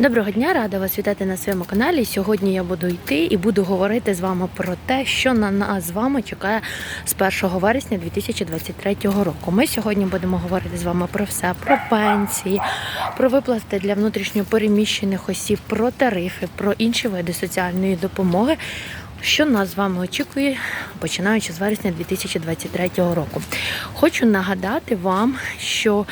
Доброго дня, рада вас вітати на своєму каналі. Сьогодні я буду йти і буду говорити з вами про те, що на нас з вами чекає з 1 вересня 2023 року. Ми сьогодні будемо говорити з вами про все: про пенсії, про виплати для внутрішньо переміщених осіб, про тарифи, про інші види соціальної допомоги. Що нас з вами очікує, починаючи з вересня 2023 року. Хочу нагадати вам, що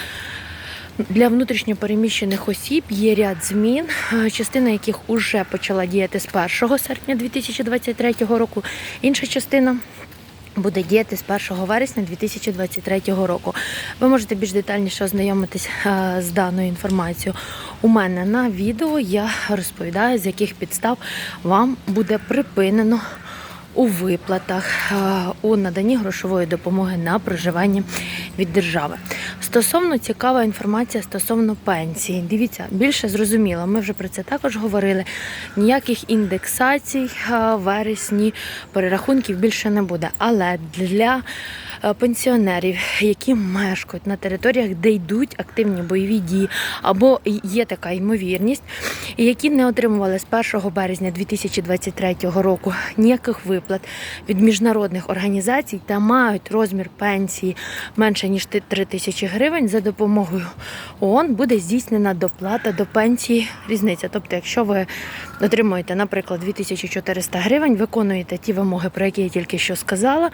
для внутрішньопереміщених осіб є ряд змін, е, частина яких вже почала діяти з 1 серпня 2023 року. Інша частина буде діяти з 1 вересня 2023 року. Ви можете більш детальніше ознайомитись е, з даною інформацією. У мене на відео я розповідаю, з яких підстав вам буде припинено у виплатах, е, у наданні грошової допомоги на проживання від держави. Стосовно цікава інформація стосовно пенсії. Дивіться, більше зрозуміло. Ми вже про це також говорили. Ніяких індексацій вересні перерахунків більше не буде. Але для пенсіонерів, які мешкають на територіях, де йдуть активні бойові дії, або є така ймовірність, які не отримували з 1 березня 2023 року ніяких виплат від міжнародних організацій та мають розмір пенсії менше ніж 3 тисячі гривень за допомогою ООН буде здійснена доплата до пенсії різниця. Тобто, якщо ви отримуєте, наприклад, 2400 гривень, виконуєте ті вимоги, про які я тільки що сказала.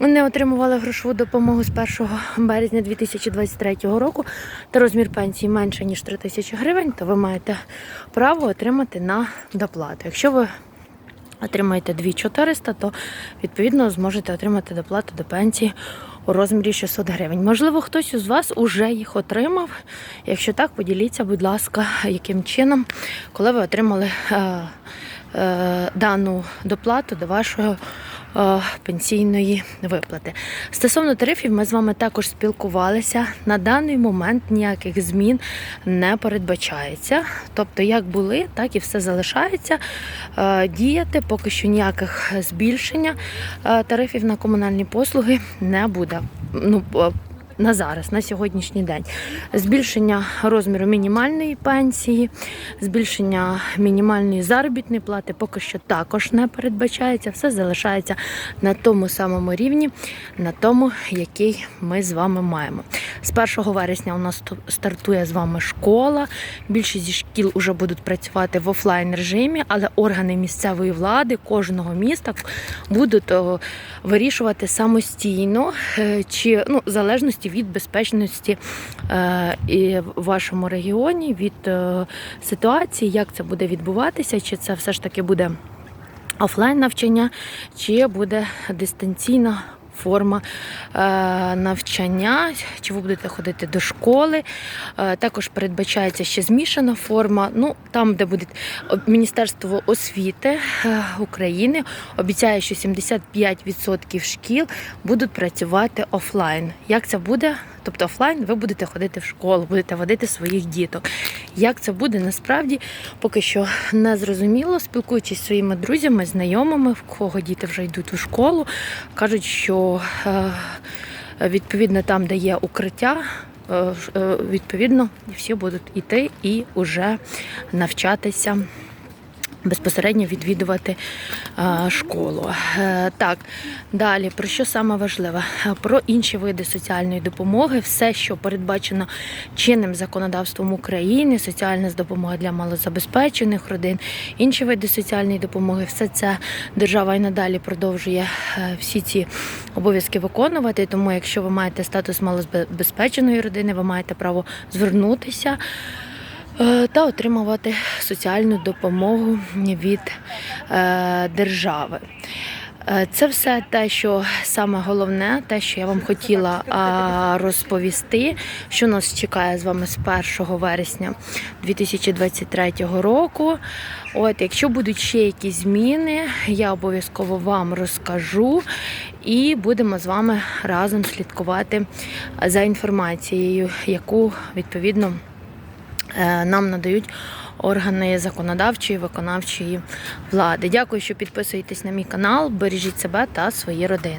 Не отримували грошову допомогу з 1 березня 2023 року та розмір пенсії менше ніж 3 тисячі гривень, то ви маєте право отримати на доплату. Якщо ви отримаєте 2400, то відповідно зможете отримати доплату до пенсії у розмірі 600 гривень. Можливо, хтось із вас уже їх отримав. Якщо так, поділіться, будь ласка, яким чином, коли ви отримали е, е, дану доплату до вашого пенсійної виплати. Стосовно тарифів, ми з вами також спілкувалися. На даний момент ніяких змін не передбачається. Тобто, як були, так і все залишається е, діяти. Поки що ніяких збільшення е, тарифів на комунальні послуги не буде. Ну, е, на зараз, на сьогоднішній день. Збільшення розміру мінімальної пенсії, збільшення мінімальної заробітної плати поки що також не передбачається. Все залишається на тому самому рівні, на тому, який ми з вами маємо. З 1 вересня у нас ту- стартує з вами школа. Більшість зі шкіл вже будуть працювати в офлайн режимі, але органи місцевої влади кожного міста будуть вирішувати самостійно, е, чи ну, в залежності від безпечності е, і в вашому регіоні, від е, ситуації, як це буде відбуватися, чи це все ж таки буде офлайн навчання, чи буде дистанційна форма е, навчання, чи ви будете ходити до школи. Е, також передбачається ще змішана форма. Ну, там, де буде Міністерство освіти е, України, обіцяє, що 75% шкіл будуть працювати офлайн. Як це буде? Тобто офлайн ви будете ходити в школу, будете водити своїх діток. Як це буде насправді поки що не зрозуміло. Спілкуючись зі своїми друзями, знайомими, в кого діти вже йдуть у школу, кажуть, що е, відповідно там, де є укриття. е, е, Відповідно, всі будуть йти і вже навчатися безпосередньо відвідувати е, школу. Е, Так, далі про що саме важливе? Е, Про інші види соціальної допомоги, все, що передбачено чинним законодавством України, соціальна допомога для малозабезпечених родин, інші види соціальної допомоги, все це держава і надалі продовжує всі ці обов'язки виконувати. Тому, якщо ви маєте статус малозабезпеченої родини, ви маєте право звернутися та отримувати соціальну допомогу від е, держави. Е, Це все те, що саме головне, те, що я вам хотіла розповісти, що нас чекає з вами з 1 вересня 2023 року. От, якщо будуть ще якісь зміни, я обов'язково вам розкажу і будемо з вами разом слідкувати за інформацією, яку відповідно е, нам надають органи законодавчої виконавчої влади. Дякую, що підписуєтесь на мій канал. Бережіть себе та свої родини.